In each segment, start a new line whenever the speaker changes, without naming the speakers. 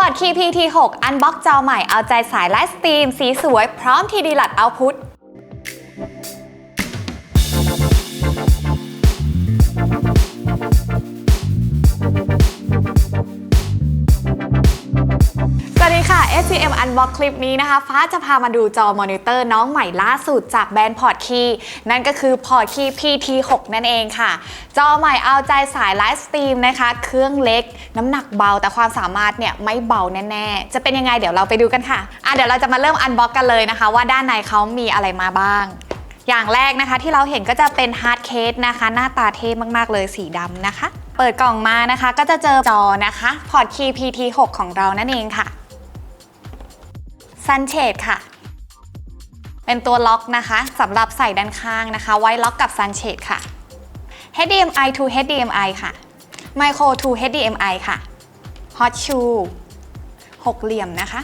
อร์ต Key PT6 อันบ็อกจอใหม่เอาใจสายไลฟ์สตรีม สีสวยพร้อมทีดีลัดเอาพุท ดีค่ะ SCM Unbox คลิปนี้นะคะ ฟ้าจะพามาดูจอมอนิเตอร์น้องใหม่ล่าสุดจากแบรนด์พอร์ตคีนั่นก็คือพอร์ตคี PT6 นั่นเองค่ะ จอใหม่เอาใจสายไลฟ์สตรีมนะคะ เครื่องเล็ก น้ำหนักเบาแต่ความสามารถเนี่ยไม่เบาแน่ๆ จะเป็นยังไงเดี๋ยวเราไปดูกันค่ะอะ เดี๋ยวเราจะมาเริ่มอันบ็อกกันเลยนะคะ ว่าด้านในเขามีอะไรมาบ้างอย่างแรกนะคะที่เราเห็นก็จะเป็นฮาร์ดเคสนะคะ หน้าตาเท่มาก ๆ เลยสีดำนะคะ เปิดกล่องมานะคะ ก็จะเจอจอนะคะพอร์ตคี PT6 ของเรานั่นเองค่ะ ซันเชดค่ะ เป็นตัวล็อกนะคะสำหรับใส่ด้านข้างนะคะ ไว้ล็อกกับซันเชดค่ะ HDMI to HDMI ค่ะ Micro to HDMI ค่ะ Hot Shoe หกเหลี่ยมนะคะ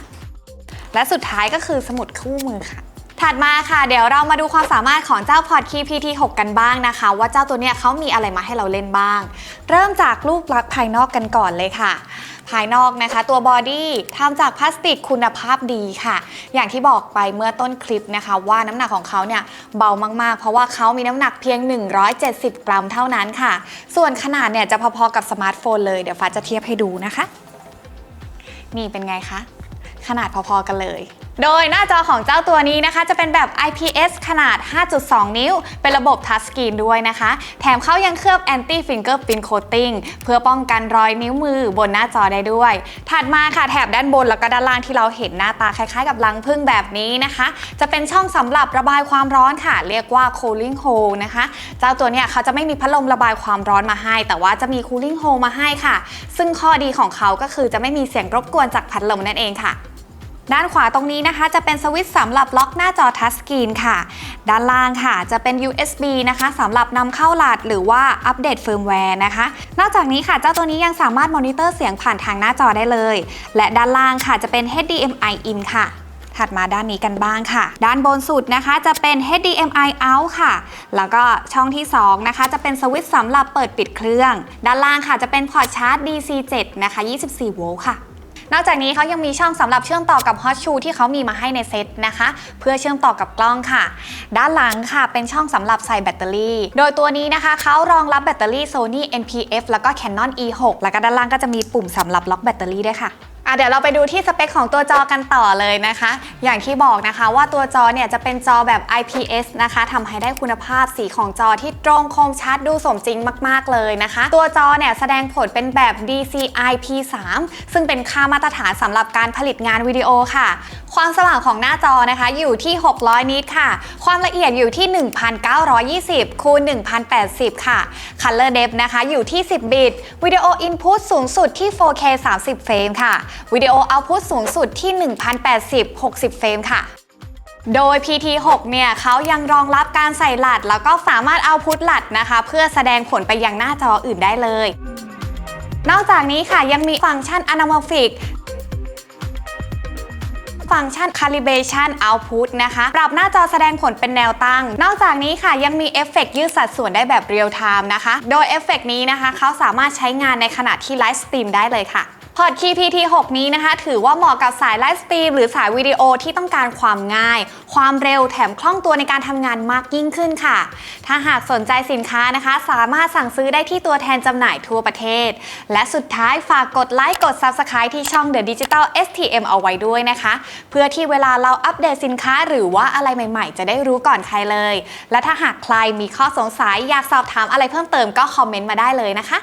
และสุดท้ายก็คือสมุดคู่มือค่ะถัดมาค่ะ เดี๋ยวเรามาดูความสามารถของเจ้า Port Key PT6 กันบ้างนะคะ ว่าเจ้าตัวเนี้ยเขามีอะไรมาให้เราเล่นบ้าง เริ่มจากรูปลักษณ์ภายนอกกันก่อนเลยค่ะ ภายนอกนะคะ ตัวบอดี้ทำจากพลาสติกคุณภาพดีค่ะ อย่างที่บอกไปเมื่อต้นคลิปนะคะ ว่าน้ำหนักของเขาเนี่ยเบามากๆ เพราะว่าเขามีน้ำหนักเพียง 170 กรัมเท่านั้นค่ะ ส่วนขนาดเนี่ยจะพอๆกับสมาร์ทโฟนเลย เดี๋ยวฟ้าจะเทียบให้ดูนะคะ นี่เป็นไงคะ ขนาดพอๆกันเลย โดยหน้าจอของเจ้าตัวนี้นะคะ จะเป็นแบบ IPS ขนาด 5.2 นิ้ว เป็นระบบทัชสกรีนด้วยนะคะ แถมเขายังเคลือบ Anti Fingerprint Coating เพื่อป้องกันรอยนิ้วมือบนหน้าจอได้ด้วย ถัดมาค่ะแถบด้านบนแล้วก็ด้านล่างที่เราเห็นหน้าตาคล้ายๆ กับรังผึ้งแบบนี้นะคะ จะเป็นช่องสำหรับระบายความร้อนค่ะ เรียกว่า cooling hole นะคะ เจ้าตัวเนี้ยเขาจะไม่มีพัดลมระบายความร้อนมาให้ แต่ว่าจะมี cooling hole มาให้ค่ะ ซึ่งข้อดีของเขาก็คือจะไม่มีเสียงรบกวนจากพัดลมนั่นเองค่ะ ด้านขวาตรงนี้นะคะจะเป็นสวิตช์สำหรับล็อกหน้าจอทัชสกรีนค่ะ ด้านล่างค่ะจะเป็น USB นะคะสำหรับนำเข้าหลัดหรือว่าอัปเดตเฟิร์มแวร์นะคะ นอกจากนี้ค่ะเจ้าตัวนี้ยังสามารถมอนิเตอร์เสียงผ่านทางหน้าจอได้เลย และด้านล่างค่ะจะเป็น HDMI in ค่ะถัดมาด้านนี้กันบ้างค่ะ ด้านบนสุดนะคะจะเป็น HDMI out ค่ะ แล้วก็ช่องที่ 2 นะคะ จะเป็นสวิตช์สำหรับเปิดปิดเครื่อง ด้านล่างค่ะจะเป็นพอร์ตชาร์จ DC 7 นะคะ 24 โวลต์ค่ะ นอกจากนี้เขายังมีช่องสำหรับเชื่อมต่อกับฮอตชูที่เขามีมาให้ในเซ็ตนะคะ เพื่อเชื่อมต่อกับกล้องค่ะ ด้านหลังค่ะเป็นช่องสำหรับใส่แบตเตอรี่ โดยตัวนี้นะคะเขารองรับแบตเตอรี่ Sony NPF แล้วก็ Canon E6 แล้วก็ด้านล่างก็จะมีปุ่มสำหรับล็อกแบตเตอรี่ด้วยค่ะ อะเดี๋ยวเราไปดูที่สเปคของตัวจอกันต่อเลยนะคะ อย่างที่บอกนะคะว่าตัวจอเนี่ยจะเป็นจอแบบ IPS นะคะทำให้ได้คุณภาพสีของจอที่ตรงคมชัดดูสมจริงมาก ๆ เลยนะคะ ตัวจอเนี่ยแสดงผลเป็นแบบ DCI P3 ซึ่งเป็นค่ามาตรฐานสำหรับการผลิตงานวิดีโอค่ะ ความสว่างของหน้าจอนะคะอยู่ที่ 600 นิตค่ะ ความละเอียดอยู่ที่ 1920คูณ1080 ค่ะ Color Depth นะคะอยู่ที่ 10 บิต วิดีโอ Input สูงสุดที่ 4K 30 เฟรมค่ะ วิดีโอ Output สูงสุดที่ 1080 60 เฟรมค่ะโดย PT6 เนี่ยเขายังรองรับการใส่หลัด แล้วก็สามารถเอาพุทหลัดนะคะ เพื่อแสดงผลไปยังหน้าจออื่นได้เลย นอกจากนี้ค่ะยังมีฟังก์ชัน Anamorphic ฟังก์ชัน Calibration Output นะคะ ปรับหน้าจอแสดงผลเป็นแนวตั้ง นอกจากนี้ค่ะยังมีเอฟเฟกต์ยืดสัดส่วนได้แบบเรียลไทม์นะคะ โดยเอฟเฟกต์นี้นะคะ เขาสามารถใช้งานในขณะที่ไลฟ์สตรีมได้เลยค่ะ พอร์ต Key PT6 นี้นะคะ ถือว่าเหมาะกับสายไลฟ์สตรีมหรือสายวิดีโอที่ต้องการความง่าย ความเร็วแถมคล่องตัวในการทำงานมากยิ่งขึ้นค่ะ ถ้าหากสนใจสินค้านะคะ สามารถสั่งซื้อได้ที่ตัวแทนจำหน่ายทั่วประเทศ และสุดท้ายฝากกดไลค์กด Subscribe ที่ช่อง The Digital STM เอาไว้ด้วยนะคะ เพื่อที่เวลาเราอัปเดตสินค้าหรือว่าอะไรใหม่ ๆ จะได้รู้ก่อนใครเลย และถ้าหากใครมีข้อสงสัยอยากสอบถามอะไรเพิ่มเติมก็คอมเมนต์มาได้เลยนะคะ